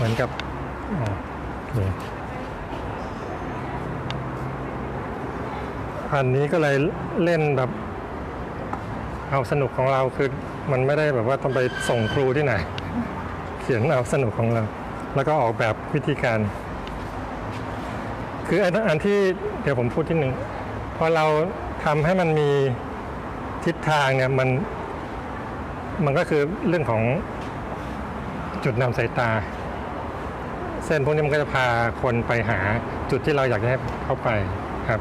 เหมือนกับอันนี้ก็เลยเล่นแบบเอาสนุกของเราคือมันไม่ได้แบบว่าต้องไปส่งครูที่ไหน เขียนเอาสนุกของเรา แล้วก็ออกแบบวิธีการ คืออันที่เดี๋ยวผมพูดที่หนึ่งพอเราทำให้มันมีทิศทางเนี่ยมันมันก็คือเรื่องของจุดนำสายตา ส้นพวกนี้มันก็จะพาคนไปหาจุดที่เราอยากจะให้เข้าไปครับ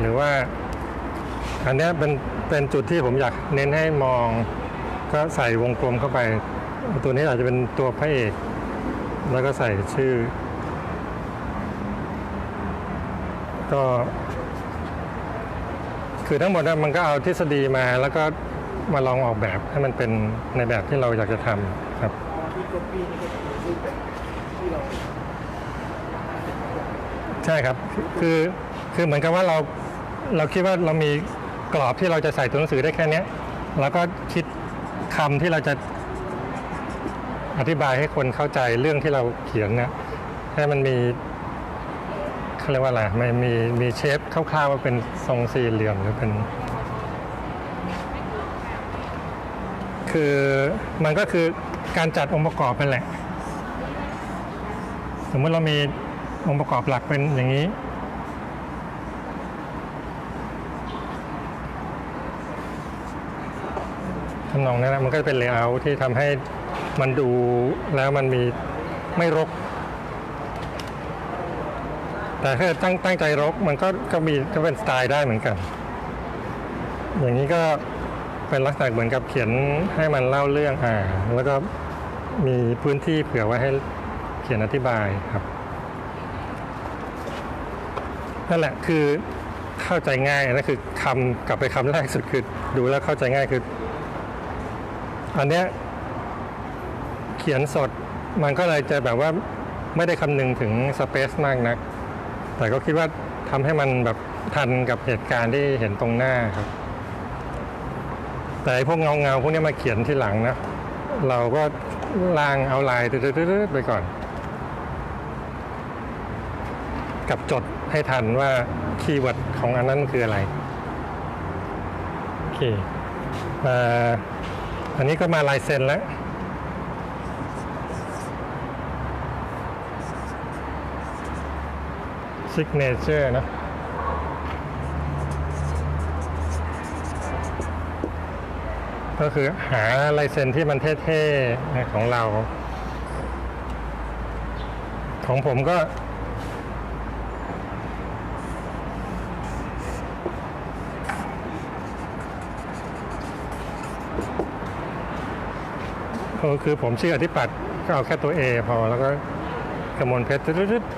หรือว่า อันนี้เป็นเป็นจุดที่ผมอยากเน้นให้มอง ก็ใส่วงกลมเข้าไป ตัวนี้อาจจะเป็นตัวพระเอก แล้วก็ใส่ชื่อ ก็คือทั้งหมดน่ะมันก็เอาทฤษฎีมาแล้วก็มาลองออกแบบให้มันเป็นในแบบที่เราอยากจะทำครับ ที่เราใช่ครับคือคือเหมือนกับว่าเราเราคิดว่าเรามีกรอบที่เราจะใส่ตัวหนังสือได้แค่เนี้ยแล้วก็คิดคำที่เราจะอธิบายให้คนเข้าใจเรื่องที่เราเขียนเนี่ยให้มันมีเขาเรียกว่าอะไรไม่มีมีเชฟคร่าวๆว่าเป็นทรงสี่เหลี่ยมหรือเป็น คือมันก็คือการจัดองค์ประกอบเป็นแหละ มมติเรามีองค์ประกอบหลักเป็นอย่างนี้ ทำนองนั้นนะมันก็จะเป็นเลเยอร์ที่ทำให้มันดูแล้วมันมีไม่รก แต่ถ้าตั้งตั้งใจรกมันก็ก็มีก็เป็นสไตล์ได้เหมือนกัน อย่างนี้ก็เป็นลักษณะเหมือนกับเขียนให้มันเล่าเรื่องอ่าแล้วก็มีพื้นที่เผื่อไว้ให้ ขียนอธิบายครับนั่นแหละคือเข้าใจง่ายนั่นคือคำกลับไปคำแรกสุดคือดูแล้วเข้าใจง่ายคือ อันเนี้ยเขียนสดมันก็เลยจะแบบว่าไม่ได้คำนึงถึงสเปซมากนัก แต่ก็คิดว่าทำให้มันแบบทันกับเหตุการณ์ที่เห็นตรงหน้าครับ แต่พวกเงาเงาพวกนี้มาเขียนที่หลังนะ เราก็ล่างเอาลายตืดๆไปก่อน กับจดให้ทันว่าคีย์เวิร์ดของอันนั้นคืออะไรโอเคอันนี้ก็มาลายเซ็นแล้วซิกเนเจอร์นะก็คือหาลายเซ็นที่มันเท่ๆของเรา ของผมก็ คือผมชื่ออธิปัตย์ก็เอาแค่ตัว A พอแล้วก็กระมวลเพชรตึ๊ดๆ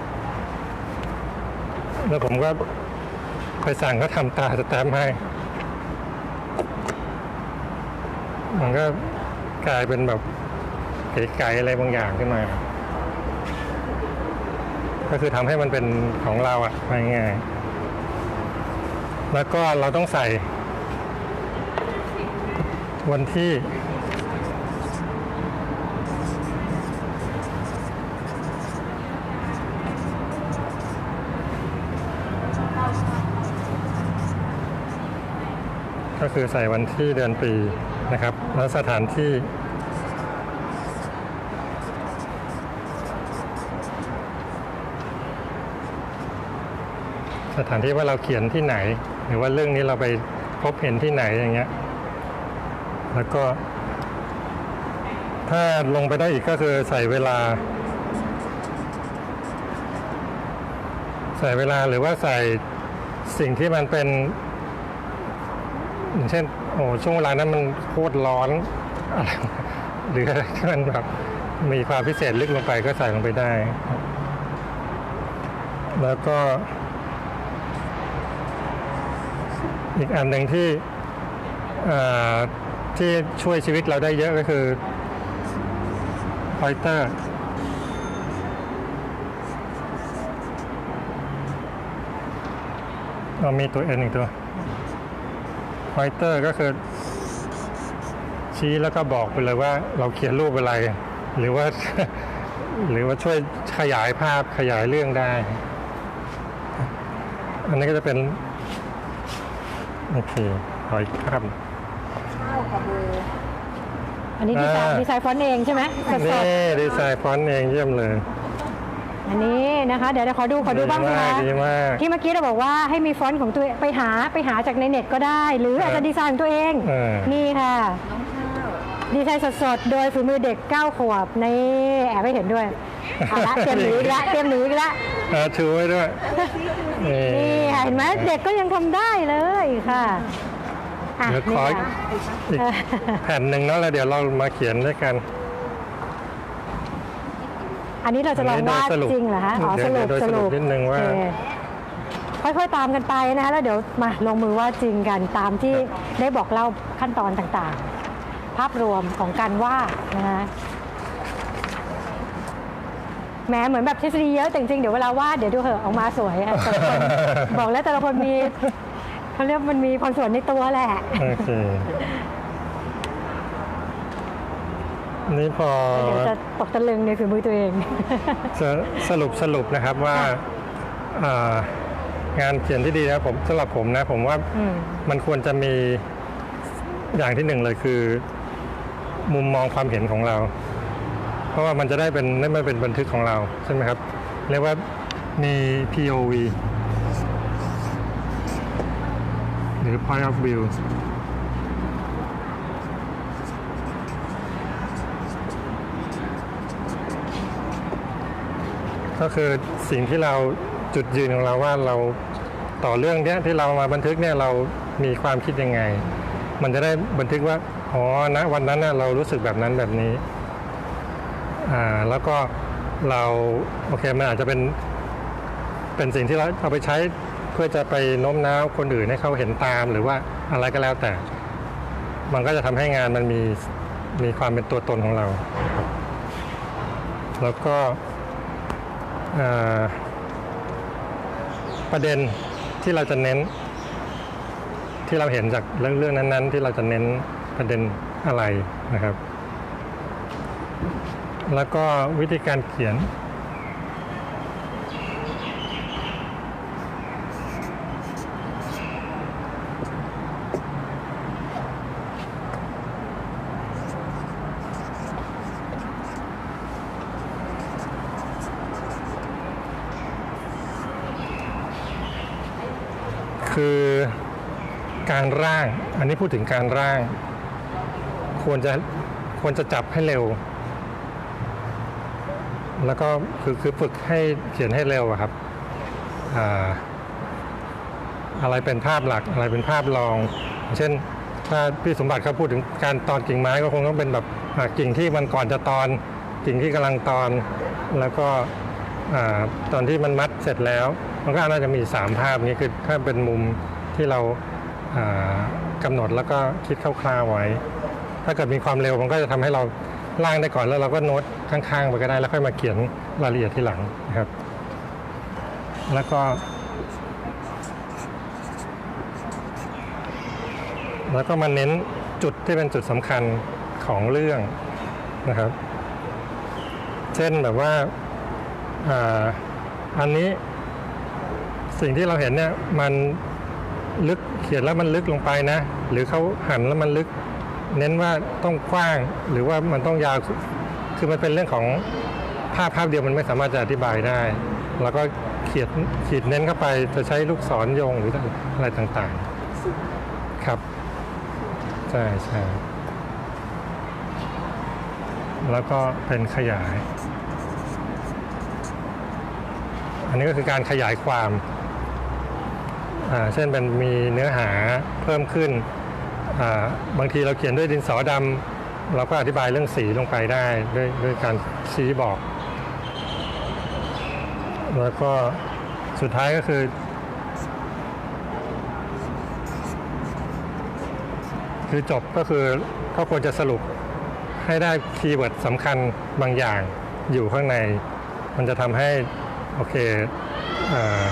แล้วผมก็ไปสั่งเขาทำตาสแตมป์ให้ มันก็กลายเป็นแบบไก่ๆอะไรบางอย่างขึ้นมา ก็คือทำให้มันเป็นของเราอะง่ายๆแล้วก็เราต้องใส่วันที่ ก็คือใส่วันที่เดือนปีนะครับ แล้วสถานที่ สถานที่ว่าเราเขียนที่ไหน หรือว่าเรื่องนี้เราไปพบเห็นที่ไหนอย่างเงี้ย แล้วก็ถ้าลงไปได้อีกก็คือใส่เวลา ใส่เวลาหรือว่าใส่สิ่งที่มันเป็น อย่างเช่นโอ้ช่วงเวลานั้นมันโคตรร้อนอะไรหรืออะไรที่มันแบบมีความพิเศษลึกลงไปก็ใส่ลงไปได้ แล้วก็ อีกอันหนึ่งที่ที่ช่วยชีวิตเราได้เยอะก็คือพอยเตอร์เรามีตัว N อีกตัว อยเตอร์ก็คือ ชี้แล้วก็บอกไปเลยว่าเราเขียนรูปอะไร หรือว่า หรือว่าช่วยขยายภาพขยายเรื่องได้ อันนี้ก็จะเป็น โอเคขออีกภาพข้าวกับเบอร์อันนี้ดีไซน์อ่าดีไซน์ฟอนต์เองใช่ไหมสดนี่ดีไซน์ฟอนต์เองเยี่ยมเลยๆ อันนี้นะคะ เดี๋ยวเดี๋ยวขอดูขอดูบ้างดีนะมากคะดีมาก ที่เมื่อกี้เราบอกว่าให้มีฟอนต์ของตัวเองไปหาไปหาจากในเน็ตก็ได้ หรืออาจจะดีไซน์ของตัวเอง เออ นี่ค่ะ น้องข้าวดีไซน์สดๆ โดยฝีมือเด็ก 9 ขวบในแอบไม่เห็นด้วยเอาละเตรียมหนีอีกละเตรียมหนีอีกละอ่าชูไว้ด้วยนี่นี่ค่ะเห็นไหมเด็กก็ยังทำได้เลยค่ะอะเดี๋ยวขนี่อค่ะ อีกแผ่นหนึ่งเนาะแล้วเดี๋ยวเรามาเขียนด้วยกัน อันนี้เราจะลองวาดเดี๋ยวสรุปจริงเหรอฮะอ๋อเดี๋สยวรุปเดี๋ยวสรุปสรุปนิดนึงว่าโอเคค่อยๆตามกันไปนะคะแล้วเดี๋ยวมาลงมือวาดจริงกันตามที่ได้บอกเล่าขั้นตอนต่างๆ ภาพรวมของการวาดนะคะแหม้เหมือนแบบทฤษฎีเยอะแต่จริงๆเดี๋ยวเวลาวาดเดี๋ยวดูเหอะออกมาสวยอะแต่ละคนบอกแล้วแต่ละคนมีเขาเรียกมันมีพรสวรรค์ในตัวแหละโอเค นี่พอเดี๋ยวจะตกตะลึงในฝีมือตัวเองจะสรุปสรุปนะครับว่าอ่างานเขียนที่ดีนะผมสำหรับผมนะ ผมว่าอืม มันควรจะมีอย่างที่หนึ่งเลยคือ มุมมองความเห็นของเรา เพราะว่ามันจะได้เป็นได้มาเป็นบันทึกของเราใช่ไหมครับ เรียกว่ามี POV หรือ point of view ก็คือสิ่งที่เราจุดยืนของเราว่าเราต่อเรื่องเนี้ยที่เรามาบันทึกเนี่ยเรามีความคิดยังไง มันจะได้บันทึกว่าอ๋อนะวันนั้นน่ะเรารู้สึกแบบนั้นแบบนี้อ่าแล้วก็เราโอเคมันอาจจะเป็นเป็นสิ่งที่เราเอาไปใช้เพื่อจะไปโน้มน้าวคนอื่นให้เขาเห็นตามหรือว่าอะไรก็แล้วแต่ มันก็จะทำให้งานมันมีมีความเป็นตัวตนของเรา แล้วก็ ประเด็นที่เราจะเน้น ที่เราเห็นจากเรื่องเรื่องนั้น ๆ ที่เราจะเน้นประเด็นอะไรนะครับ แล้วก็วิธีการเขียน คือการร่าง อันนี้พูดถึงการร่าง ควรจะควรจะจับให้เร็ว แล้วก็คือคือฝึกให้เขียนให้เร็วครับอ่าอะไรเป็นภาพหลักอะไรเป็นภาพรอง เช่นถ้าพี่สมบัติเขาพูดถึงการตอนกิ่งไม้ก็คงต้องเป็นแบบกิ่งที่มันก่อนจะตอนกิ่งที่กำลังตอน แล้วก็อตอนที่มันมัดเสร็จแล้ว มันก็น่าจะมีสามภาพนี้คือถ้าเป็นมุมที่เราอ่ากำหนดแล้วก็คิดคร่าวๆไว้ ถ้าเกิดมีความเร็วมันก็จะทำให้เราล่างได้ก่อนแล้วเราก็โน้ตข้างๆไปก็ได้แล้วค่อยมาเขียนรายละเอียดทีหลังนะครับ แล้วก็ แล้วก็มาเน้นจุดที่เป็นจุดสำคัญของเรื่องนะครับ เช่นแบบว่าอ่าอันนี้ สิ่งที่เราเห็นเนี่ยมันลึกเขียนแล้วมันลึกลงไปนะ หรือเขาหันแล้วมันลึก เน้นว่าต้องกว้างหรือว่ามันต้องยาวคือมันเป็นเรื่องของภาพภาพเดียวมันไม่สามารถจะอธิบายได้แล้วก็เขียนขีดเน้นเข้าไปจะใช้ลูกศรโยงหรืออะไรต่างๆ ครับใช่ใช่แล้วก็เป็นขยาย อันนี้ก็คือการขยายความ เช่นเป็นมีเนื้อหาเพิ่มขึ้น บางทีเราเขียนด้วยดินสอดำเราก็อธิบายเรื่องสีลงไปได้ด้วยด้วยการชี้บอก แล้วก็สุดท้ายก็คือคือจบก็คือก็ควรจะสรุปให้ได้คีย์เวิร์ดสำคัญบางอย่างอยู่ข้างใน มันจะทำให้ โอเคเอ่อ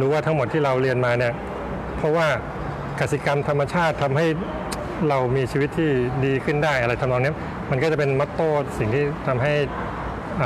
รู้ว่าทั้งหมดที่เราเรียนมาเนี่ยเพราะว่ากสิกรรมธรรมชาติทำให้เรามีชีวิตที่ดีขึ้นได้อะไรทำนองนี้มันก็จะเป็นมัตโต้สิ่งที่ทำให้